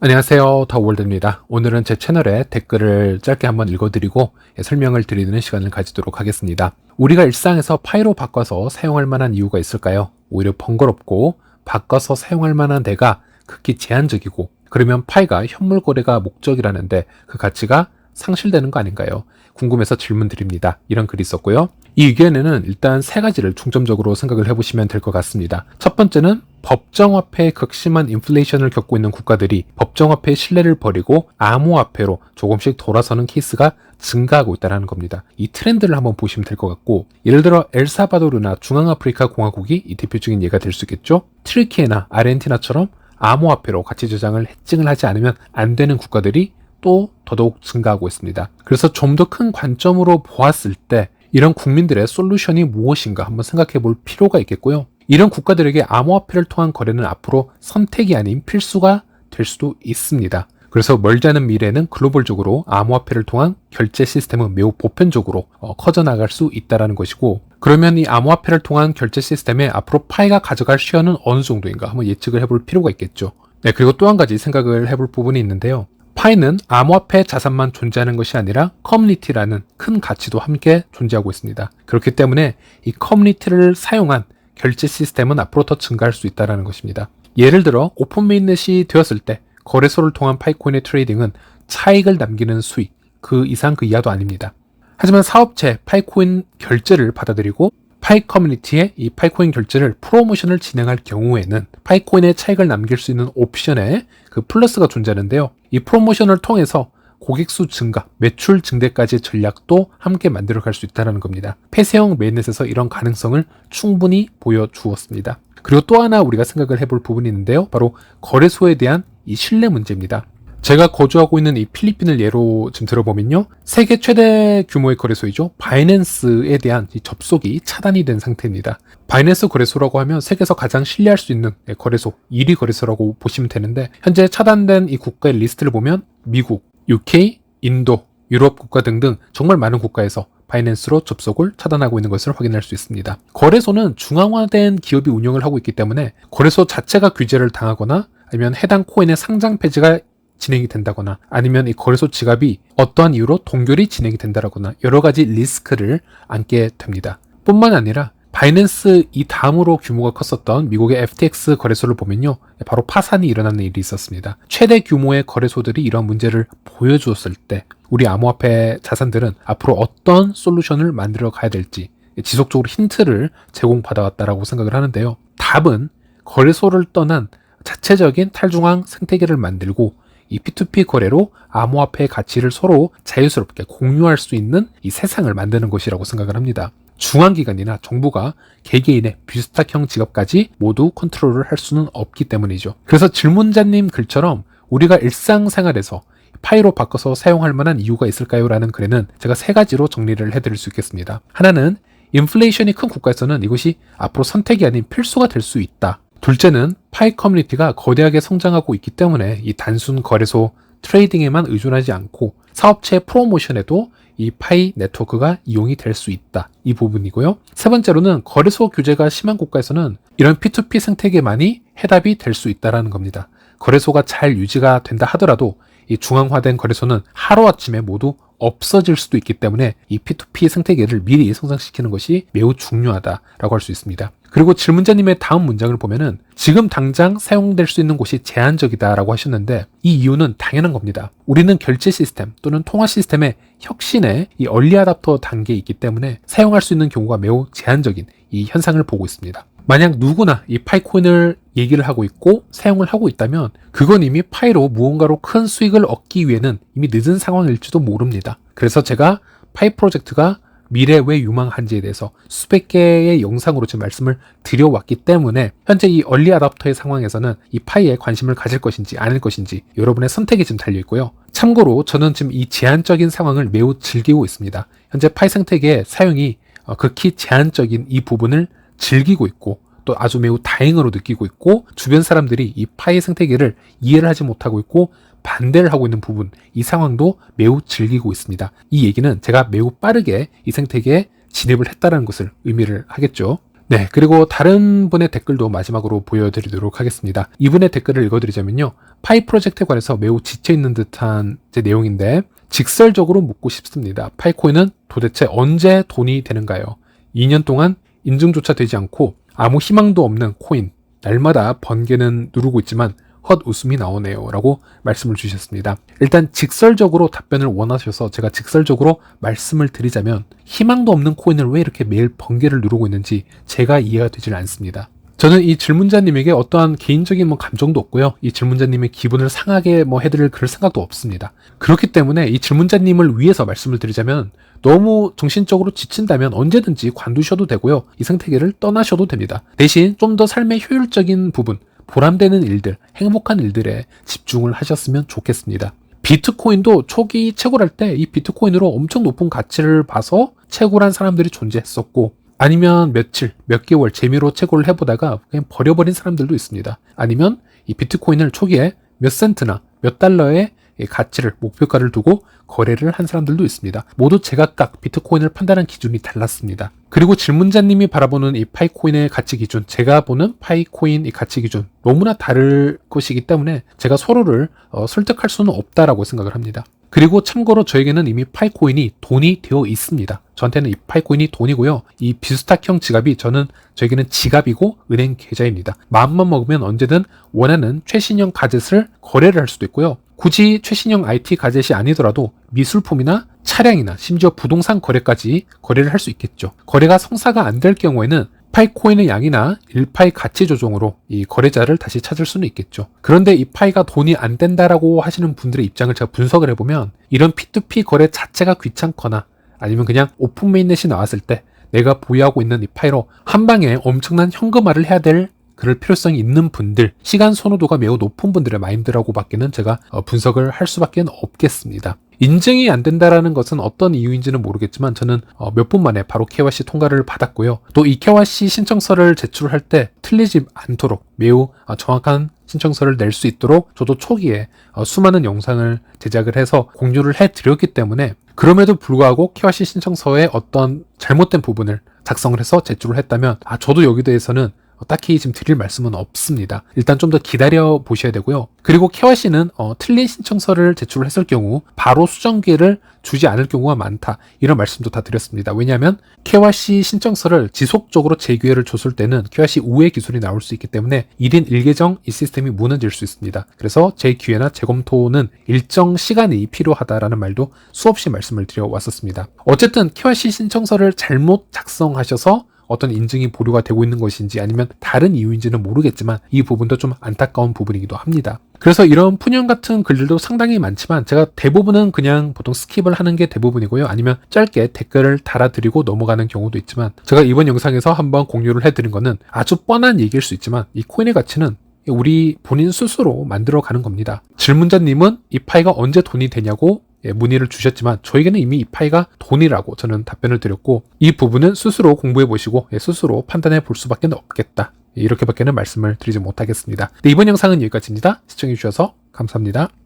안녕하세요. 더월드입니다. 오늘은 제 채널에 댓글을 짧게 한번 읽어드리고 예, 설명을 드리는 시간을 가지도록 하겠습니다. 우리가 일상에서 파이로 바꿔서 사용할 만한 이유가 있을까요? 오히려 번거롭고 바꿔서 사용할 만한 데가 극히 제한적이고 그러면 파이가 현물 거래가 목적이라는데 그 가치가 상실되는 거 아닌가요? 궁금해서 질문 드립니다. 이런 글이 있었고요. 이 의견에는 일단 세 가지를 중점적으로 생각을 해보시면 될 것 같습니다. 첫 번째는 법정화폐의 극심한 인플레이션을 겪고 있는 국가들이 법정화폐의 신뢰를 버리고 암호화폐로 조금씩 돌아서는 케이스가 증가하고 있다는 겁니다. 이 트렌드를 한번 보시면 될 것 같고 예를 들어 엘사바도르나 중앙아프리카 공화국이 이 대표적인 예가 될 수 있겠죠. 트리키에나 아르헨티나처럼 암호화폐로 가치 저장을 해증을 하지 않으면 안 되는 국가들이 또 더더욱 증가하고 있습니다. 그래서 좀 더 큰 관점으로 보았을 때 이런 국민들의 솔루션이 무엇인가 한번 생각해 볼 필요가 있겠고요. 이런 국가들에게 암호화폐를 통한 거래는 앞으로 선택이 아닌 필수가 될 수도 있습니다. 그래서 멀지 않은 미래에는 글로벌적으로 암호화폐를 통한 결제 시스템은 매우 보편적으로 어, 커져나갈 수 있다는 것이고 그러면 이 암호화폐를 통한 결제 시스템에 앞으로 파이가 가져갈 시어는 어느 정도인가 한번 예측을 해볼 필요가 있겠죠. 네, 그리고 또 한 가지 생각을 해볼 부분이 있는데요. 파이는 암호화폐 자산만 존재하는 것이 아니라 커뮤니티라는 큰 가치도 함께 존재하고 있습니다. 그렇기 때문에 이 커뮤니티를 사용한 결제 시스템은 앞으로 더 증가할 수 있다는 것입니다. 예를 들어 오픈 메인넷이 되었을 때 거래소를 통한 파이코인의 트레이딩은 차익을 남기는 수익 그 이상 그 이하도 아닙니다. 하지만 사업체 파이코인 결제를 받아들이고 파이 커뮤니티에 이 파이코인 결제를 프로모션을 진행할 경우에는 파이코인의 차익을 남길 수 있는 옵션에 그 플러스가 존재하는데요. 이 프로모션을 통해서 고객 수 증가, 매출 증대까지의 전략도 함께 만들어 갈 수 있다는 겁니다. 폐쇄형 메인넷에서 이런 가능성을 충분히 보여주었습니다. 그리고 또 하나 우리가 생각을 해볼 부분이 있는데요. 바로 거래소에 대한 이 신뢰 문제입니다. 제가 거주하고 있는 이 필리핀을 예로 좀 들어보면요. 세계 최대 규모의 거래소이죠. 바이낸스에 대한 접속이 차단이 된 상태입니다. 바이낸스 거래소라고 하면 세계에서 가장 신뢰할 수 있는 거래소 1위 거래소라고 보시면 되는데 현재 차단된 이 국가의 리스트를 보면 미국, UK, 인도, 유럽 국가 등등 정말 많은 국가에서 바이낸스로 접속을 차단하고 있는 것을 확인할 수 있습니다. 거래소는 중앙화된 기업이 운영을 하고 있기 때문에 거래소 자체가 규제를 당하거나 아니면 해당 코인의 상장 폐지가 진행이 된다거나 아니면 이 거래소 지갑이 어떠한 이유로 동결이 진행이 된다거나 여러 가지 리스크를 안게 됩니다. 뿐만 아니라 바이낸스 이 다음으로 규모가 컸었던 미국의 FTX 거래소를 보면요. 바로 파산이 일어나는 일이 있었습니다. 최대 규모의 거래소들이 이런 문제를 보여주었을 때 우리 암호화폐 자산들은 앞으로 어떤 솔루션을 만들어 가야 될지 지속적으로 힌트를 제공받아왔다라고 생각을 하는데요. 답은 거래소를 떠난 자체적인 탈중앙 생태계를 만들고 이 P2P 거래로 암호화폐의 가치를 서로 자유스럽게 공유할 수 있는 이 세상을 만드는 것이라고 생각을 합니다. 중앙기관이나 정부가 개개인의 비스탁형 직업까지 모두 컨트롤을 할 수는 없기 때문이죠. 그래서 질문자님 글처럼 우리가 일상생활에서 파이로 바꿔서 사용할 만한 이유가 있을까요? 라는 글에는 제가 세 가지로 정리를 해드릴 수 있겠습니다. 하나는 인플레이션이 큰 국가에서는 이것이 앞으로 선택이 아닌 필수가 될 수 있다. 둘째는 파이 커뮤니티가 거대하게 성장하고 있기 때문에 이 단순 거래소 트레이딩에만 의존하지 않고 사업체 프로모션에도 이 파이 네트워크가 이용이 될 수 있다. 이 부분이고요. 세 번째로는 거래소 규제가 심한 국가에서는 이런 P2P 생태계만이 해답이 될 수 있다라는 겁니다. 거래소가 잘 유지가 된다 하더라도 이 중앙화된 거래소는 하루아침에 모두 없어질 수도 있기 때문에 이 P2P 생태계를 미리 성장시키는 것이 매우 중요하다라고 할 수 있습니다. 그리고 질문자님의 다음 문장을 보면은 지금 당장 사용될 수 있는 곳이 제한적이다라고 하셨는데 이 이유는 당연한 겁니다. 우리는 결제 시스템 또는 통화 시스템의 혁신의 이 얼리 아답터 단계에 있기 때문에 사용할 수 있는 경우가 매우 제한적인 이 현상을 보고 있습니다. 만약 누구나 이 파이코인을 얘기를 하고 있고 사용을 하고 있다면 그건 이미 파이로 무언가로 큰 수익을 얻기 위해는 이미 늦은 상황일지도 모릅니다. 그래서 제가 파이 프로젝트가 미래 왜 유망한지에 대해서 수백 개의 영상으로 지금 말씀을 드려왔기 때문에 현재 이 얼리 아답터의 상황에서는 이 파이에 관심을 가질 것인지 아닐 것인지 여러분의 선택이 지금 달려 있고요. 참고로 저는 지금 이 제한적인 상황을 매우 즐기고 있습니다. 현재 파이 생태계의 사용이 어, 극히 제한적인 이 부분을 즐기고 있고 또 아주 매우 다행으로 느끼고 있고 주변 사람들이 이 파이 생태계를 이해를 하지 못하고 있고 반대를 하고 있는 부분 이 상황도 매우 즐기고 있습니다. 이 얘기는 제가 매우 빠르게 이 생태계에 진입을 했다는 것을 의미를 하겠죠. 네, 그리고 다른 분의 댓글도 마지막으로 보여드리도록 하겠습니다. 이분의 댓글을 읽어드리자면요. 파이 프로젝트에 관해서 매우 지쳐있는 듯한 제 내용인데, 직설적으로 묻고 싶습니다. 파이코인은 도대체 언제 돈이 되는가요? 2년 동안 인증조차 되지 않고 아무 희망도 없는 코인, 날마다 번개는 누르고 있지만 헛 웃음이 나오네요. 라고 말씀을 주셨습니다. 일단 직설적으로 답변을 원하셔서 제가 직설적으로 말씀을 드리자면 희망도 없는 코인을 왜 이렇게 매일 번개를 누르고 있는지 제가 이해가 되질 않습니다. 저는 이 질문자님에게 어떠한 개인적인 뭐 감정도 없고요. 이 질문자님의 기분을 상하게 뭐 해드릴 그럴 생각도 없습니다. 그렇기 때문에 이 질문자님을 위해서 말씀을 드리자면 너무 정신적으로 지친다면 언제든지 관두셔도 되고요. 이 생태계를 떠나셔도 됩니다. 대신 좀 더 삶의 효율적인 부분, 보람되는 일들, 행복한 일들에 집중을 하셨으면 좋겠습니다. 비트코인도 초기 채굴할 때 이 비트코인으로 엄청 높은 가치를 봐서 채굴한 사람들이 존재했었고 아니면 며칠, 몇 개월 재미로 채굴을 해보다가 그냥 버려버린 사람들도 있습니다. 아니면 이 비트코인을 초기에 몇 센트나 몇 달러의 이 가치를 목표가를 두고 거래를 한 사람들도 있습니다. 모두 제각각 비트코인을 판단한 기준이 달랐습니다. 그리고 질문자님이 바라보는 이 파이코인의 가치 기준, 제가 보는 파이코인 이 가치 기준 너무나 다를 것이기 때문에 제가 서로를 어, 설득할 수는 없다라고 생각을 합니다. 그리고 참고로 저에게는 이미 파이코인이 돈이 되어 있습니다. 저한테는 이 파이코인이 돈이고요. 이 비스탁형 지갑이 저는 저에게는 지갑이고 은행 계좌입니다. 마음만 먹으면 언제든 원하는 최신형 가젯을 거래를 할 수도 있고요. 굳이 최신형 IT 가젯이 아니더라도 미술품이나 차량이나 심지어 부동산 거래까지 거래를 할 수 있겠죠. 거래가 성사가 안 될 경우에는 파이 코인의 양이나 1파이 가치 조정으로 이 거래자를 다시 찾을 수는 있겠죠. 그런데 이 파이가 돈이 안 된다라고 하시는 분들의 입장을 제가 분석을 해보면 이런 P2P 거래 자체가 귀찮거나 아니면 그냥 오픈 메인넷이 나왔을 때 내가 보유하고 있는 이 파이로 한 방에 엄청난 현금화를 해야 될 그럴 필요성이 있는 분들, 시간 선호도가 매우 높은 분들의 마인드라고 밖에는 제가 어, 분석을 할 수밖에 없겠습니다. 인증이 안 된다라는 것은 어떤 이유인지는 모르겠지만 저는 어, 몇분 만에 바로 KYC 통과를 받았고요. 또 이 KYC 신청서를 제출할 때 틀리지 않도록 매우 어, 정확한 신청서를 낼 수 있도록 저도 초기에 수많은 영상을 제작을 해서 공유를 해 드렸기 때문에 그럼에도 불구하고 KYC 신청서에 어떤 잘못된 부분을 작성을 해서 제출을 했다면 아 저도 여기 대해서는 딱히 지금 드릴 말씀은 없습니다. 일단 좀 더 기다려 보셔야 되고요. 그리고 KYC는 어, 틀린 신청서를 제출을 했을 경우 바로 수정기를 주지 않을 경우가 많다. 이런 말씀도 다 드렸습니다. 왜냐하면 KYC 신청서를 지속적으로 재기회를 줬을 때는 KYC 우회 기술이 나올 수 있기 때문에 1인 1계정 이 시스템이 무너질 수 있습니다. 그래서 재기회나 재검토는 일정 시간이 필요하다라는 말도 수없이 말씀을 드려 왔었습니다. 어쨌든 KYC 신청서를 잘못 작성하셔서 어떤 인증이 보류가 되고 있는 것인지 아니면 다른 이유인지는 모르겠지만 이 부분도 좀 안타까운 부분이기도 합니다. 그래서 이런 푸념 같은 글들도 상당히 많지만 제가 대부분은 그냥 보통 스킵을 하는 게 대부분이고요. 아니면 짧게 댓글을 달아드리고 넘어가는 경우도 있지만 제가 이번 영상에서 한번 공유를 해드린 거는 아주 뻔한 얘기일 수 있지만 이 코인의 가치는 우리 본인 스스로 만들어 가는 겁니다. 질문자님은 이 파이가 언제 돈이 되냐고 예, 문의를 주셨지만 저에게는 이미 이 파이가 돈이라고 저는 답변을 드렸고 이 부분은 스스로 공부해 보시고 예, 스스로 판단해 볼 수밖에 없겠다. 이렇게밖에는 말씀을 드리지 못하겠습니다. 네, 이번 영상은 여기까지입니다. 시청해 주셔서 감사합니다.